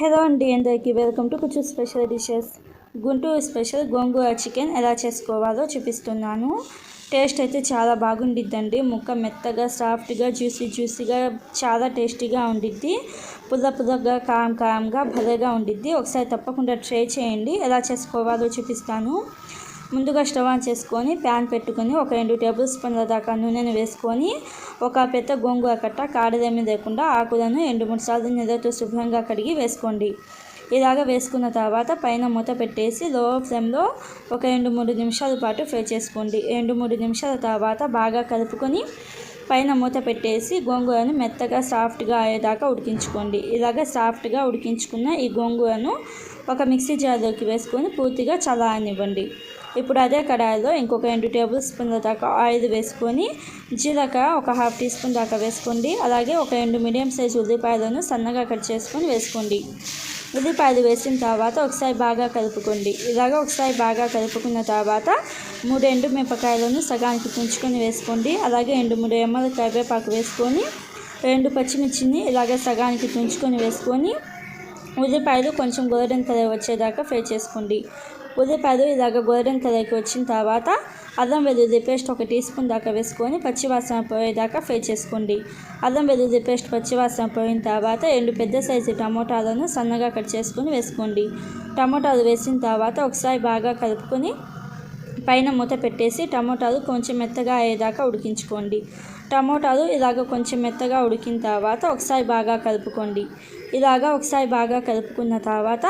Hello అండి అందరికీ welcome to కొంచెం special dishes. Guntur special gongura chicken ఎలా చేసుకోవాలో చూపిస్తున్నాను. టేస్ట్ అయితే చాలా బాగుండిద్దండి. ముక్క మెత్తగా సాఫ్ట్గా జ్యూసీ జ్యూసీగా చాలా టేస్టీగా ఉండిద్ది. పుల్ల పుల్లగా కారం కారంగా భలేగా ఉండిద్ది. ఒకసారి తప్పకుండా ట్రై చేయండి. ఎలా చేసుకోవాలో చూపిస్తాను. ముందుగా స్టవ్ ఆన్ చేసుకొని ప్యాన్ పెట్టుకొని ఒక రెండు టేబుల్ స్పూన్ల దాకా నూనెను వేసుకొని ఒక పెద్ద గోంగూర కట్ట కాడదేమీ లేకుండా ఆకులను రెండు మూడు సార్లు నీళ్ళతో శుభ్రంగా కడిగి వేసుకోండి. ఇలాగ వేసుకున్న తర్వాత పైన మూత పెట్టేసి లో ఫ్లేమ్లో ఒక రెండు మూడు నిమిషాల పాటు ఫ్రై చేసుకోండి. రెండు మూడు నిమిషాల తర్వాత బాగా కలుపుకొని పైన మూత పెట్టేసి గోంగూరను మెత్తగా సాఫ్ట్గా అయ్యేదాకా ఉడికించుకోండి. ఇలాగ సాఫ్ట్గా ఉడికించుకున్న ఈ గోంగూరను ఒక మిక్సీ జార్లోకి వేసుకొని పూర్తిగా చల్లారనివ్వండి ఇప్పుడు అదే కడాయిలో ఇంకొక రెండు టేబుల్ స్పూన్ల దాకా ఆయిల్ వేసుకొని జీలకర్ర ఒక హాఫ్ టీ స్పూన్ దాకా వేసుకోండి. అలాగే ఒక రెండు మీడియం సైజ్ ఉల్లిపాయలను సన్నగా కట్ చేసుకొని వేసుకోండి. ఉల్లిపాయలు వేసిన తర్వాత ఒకసారి బాగా కలుపుకోండి. ఇలాగ ఒకసారి బాగా కలుపుకున్న తర్వాత మూడు ఎండు మిరపకాయలను సగానికి తుంచుకొని వేసుకోండి. అలాగే రెండు మూడు ఎమ్మల కరివేపాకు వేసుకొని రెండు పచ్చిమిర్చిని ఇలాగ సగానికి తుంచుకొని వేసుకొని ఉల్లిపాయలు కొంచెం గోల్డెన్ కలర్ వచ్చేదాకా ఫ్రై చేసుకోండి. ఉల్లిపాయలు ఇలాగ గోల్డెన్ కలర్కి వచ్చిన తర్వాత అల్లం వెల్లుల్లి పేస్ట్ ఒక టీ స్పూన్ దాకా వేసుకొని పచ్చివాసన పోయేదాకా ఫ్రై చేసుకోండి. అల్లం వెల్లుల్లి పేస్ట్ పచ్చివాసన పోయిన తర్వాత రెండు పెద్ద సైజు టమోటాలను సన్నగా కట్ చేసుకొని వేసుకోండి. టమోటాలు వేసిన తర్వాత ఒకసారి బాగా కలుపుకొని పైన మూత పెట్టేసి టమోటాలు కొంచెం మెత్తగా అయ్యేదాకా ఉడికించుకోండి. టమోటాలు ఇలాగ కొంచెం మెత్తగా ఉడికిన తర్వాత ఒకసారి బాగా కలుపుకోండి. ఇలాగ ఒకసారి బాగా కలుపుకున్న తర్వాత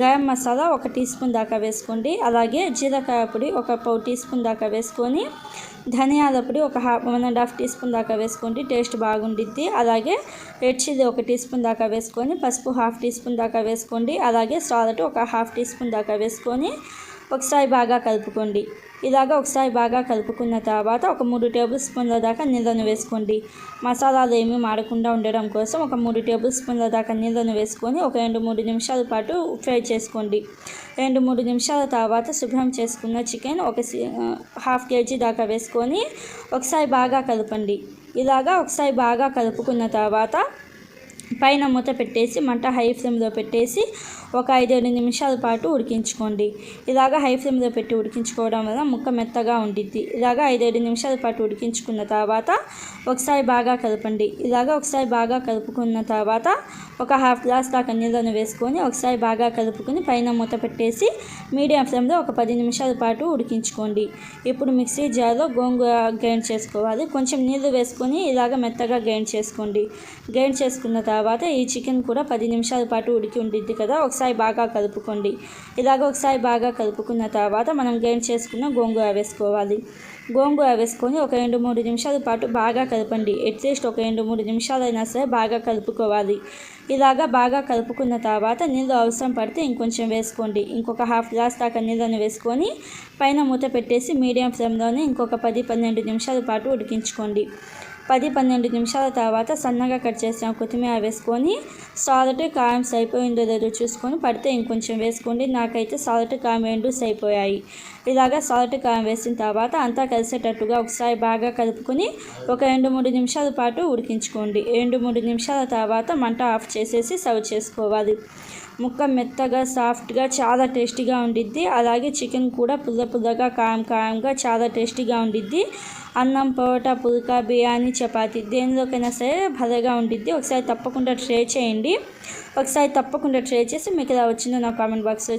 గరం మసాలా ఒక టీ స్పూన్ దాకా వేసుకోండి. అలాగే జీలకర్ర పొడి ఒక పావు టీ స్పూన్ దాకా వేసుకొని ధనియాల పొడి ఒక half one and half teaspoon దాకా వేసుకోండి. టేస్ట్ బాగుండిద్ది. అలాగే రెడ్ చిల్లీ ఒక టీ స్పూన్ దాకా వేసుకొని పసుపు హాఫ్ టీ స్పూన్ దాకా వేసుకోండి. అలాగే సాల్ట్ ఒక హాఫ్ టీ స్పూన్ దాకా వేసుకొని ఒకసారి బాగా కలుపుకోండి. ఇలాగ ఒకసారి బాగా కలుపుకున్న తర్వాత ఒక మూడు టేబుల్ స్పూన్ల దాకా నీళ్ళను వేసుకోండి. మసాలాలు ఏమీ మాడకుండా ఉండడం కోసం ఒక మూడు టేబుల్ స్పూన్ల దాకా నీళ్ళను వేసుకొని ఒక రెండు మూడు నిమిషాల పాటు ఫ్రై చేసుకోండి. రెండు మూడు నిమిషాల తర్వాత శుభ్రం చేసుకున్న చికెన్ ఒక హాఫ్ కేజీ దాకా వేసుకొని ఒకసారి బాగా కలపండి. ఇలాగా ఒకసారి బాగా కలుపుకున్న తర్వాత పైన మూత పెట్టేసి మంట హై ఫ్లేమ్లో పెట్టేసి ఒక ఐదేడు నిమిషాల పాటు ఉడికించుకోండి. ఇలాగ హై ఫ్లేమ్లో పెట్టి ఉడికించుకోవడం వల్ల ముక్క మెత్తగా ఉండిద్ది. ఇలాగ ఐదేడు నిమిషాల పాటు ఉడికించుకున్న తర్వాత ఒకసారి బాగా కలపండి. ఇలాగ ఒకసారి బాగా కలుపుకున్న తర్వాత ఒక హాఫ్ గ్లాస్ దాకా నీళ్ళను వేసుకొని ఒకసారి బాగా కలుపుకొని పైన మూత పెట్టేసి మీడియం ఫ్లేమ్లో ఒక పది నిమిషాల పాటు ఉడికించుకోండి. ఇప్పుడు మిక్సీ జార్లో గోంగూర గ్రైండ్ చేసుకోవాలి. కొంచెం నీళ్ళు వేసుకొని ఇలాగ మెత్తగా గ్రైండ్ చేసుకోండి. గ్రైండ్ చేసుకున్న తర్వాత తర్వాత ఈ చికెన్ కూడా పది నిమిషాల పాటు ఉడికి ఉండిద్ది కదా ఒకసారి బాగా కలుపుకోండి. ఇలాగ ఒకసారి బాగా కలుపుకున్న తర్వాత మనం గ్రైండ్ చేసుకున్న గోంగూర వేసుకోవాలి. గోంగూర వేసుకొని ఒక రెండు మూడు నిమిషాల పాటు బాగా కలపండి. అట్లీస్ట్ ఒక రెండు మూడు నిమిషాలైనా సరే బాగా కలుపుకోవాలి. ఇలాగా బాగా కలుపుకున్న తర్వాత నీళ్ళు అవసరం పడితే ఇంకొంచెం వేసుకోండి. ఇంకొక హాఫ్ గ్లాస్ దాకా నీళ్ళను వేసుకొని పైన మూత పెట్టేసి మీడియం ఫ్లేమ్లోనే ఇంకొక పది పన్నెండు నిమిషాల పాటు ఉడికించుకోండి. పది పన్నెండు నిమిషాల తర్వాత సన్నగా కట్ చేసిన కొత్తిమీర వేసుకొని సాల్ట్ కారం సరిపోయిందో లేదో చూసుకొని పడితే ఇంకొంచెం వేసుకోండి. నాకైతే సాల్ట్ కారం రెండు సరిపోయాయి. ఇలాగా సాల్ట్ కారం వేసిన తర్వాత అంతా కలిసేటట్టుగా ఒకసారి బాగా కలుపుకొని ఒక రెండు మూడు నిమిషాల పాటు ఉడికించుకోండి. రెండు మూడు నిమిషాల తర్వాత మంట ఆఫ్ చేసేసి సర్వ్ చేసుకోవాలి. ముక్క మెత్తగా సాఫ్ట్గా చాలా టేస్టీగా ఉండిద్ది. అలాగే చికెన్ కూడా పుల్ల పుల్లగా కారం కారంగా చాలా టేస్టీగా ఉండిద్ది. అన్నం పరోటా పుల్కా బిర్యానీ చపాతీ దేనిలోకైనా సరే భలేగా ఉండిద్ది. ఒకసారి తప్పకుండా ట్రై చేయండి. ఒకసారి తప్పకుండా ట్రై చేసి మీకు ఇలా వచ్చిందో నా కామెంట్ బాక్స్లో